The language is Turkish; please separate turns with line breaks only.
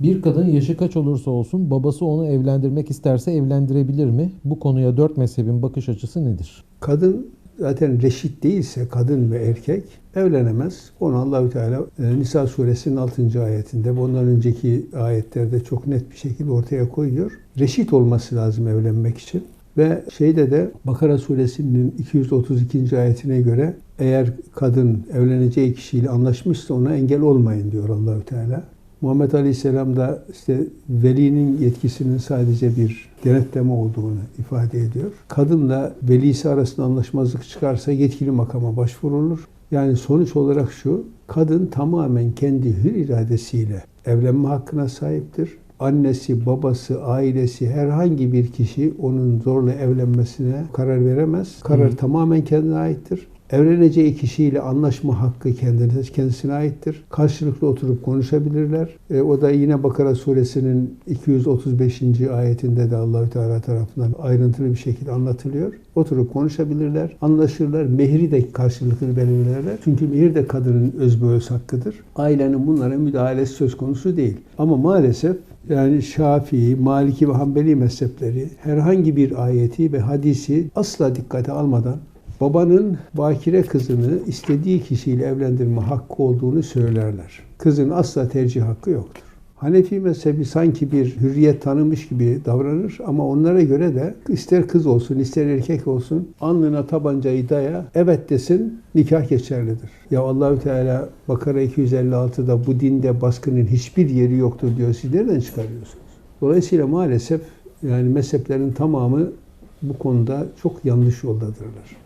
Bir kadın yaşı kaç olursa olsun babası onu evlendirmek isterse evlendirebilir mi? Bu konuya dört mezhebin bakış açısı nedir?
Kadın zaten reşit değilse kadın ve erkek evlenemez. Onu Allahü Teala e, Nisa suresinin 6. ayetinde bundan önceki ayetlerde çok net bir şekilde ortaya koyuyor. Reşit olması lazım evlenmek için. Ve şeyde de Bakara suresinin 232. ayetine göre eğer kadın evleneceği kişiyle anlaşmışsa ona engel olmayın diyor Allahü Teala. Muhammed Aleyhisselam da işte velinin yetkisinin sadece bir denetleme olduğunu ifade ediyor. Kadınla velisi arasında anlaşmazlık çıkarsa yetkili makama başvurulur. Yani sonuç olarak şu, kadın tamamen kendi hür iradesiyle evlenme hakkına sahiptir. Annesi, babası, ailesi, herhangi bir kişi onun zorla evlenmesine karar veremez. Karar
Hı.
tamamen kendine aittir. Evleneceği kişiyle anlaşma hakkı kendine, kendisine aittir. Karşılıklı oturup konuşabilirler. E, o da yine Bakara suresinin 235. ayetinde de Allahü Teala tarafından ayrıntılı bir şekilde anlatılıyor. Oturup konuşabilirler, anlaşırlar. Mehri de karşılıklı belirlerler. Çünkü mehir de kadının özbeöz hakkıdır. Ailenin bunlara müdahalesi söz konusu değil. Ama maalesef yani Şafii, Maliki ve Hanbeli mezhepleri herhangi bir ayeti ve hadisi asla dikkate almadan babanın bakire kızını istediği kişiyle evlendirme hakkı olduğunu söylerler. Kızın asla tercih hakkı yoktur. Hanefi mezhebi sanki bir hürriyet tanımış gibi davranır ama onlara göre de ister kız olsun ister erkek olsun alnına tabancayı daya evet desin nikah geçerlidir. Ya Allahü Teala Bakara 256'da bu dinde baskının hiçbir yeri yoktur diyor. Siz nereden çıkarıyorsunuz? Dolayısıyla maalesef yani mezheplerin tamamı bu konuda çok yanlış yoldadırlar.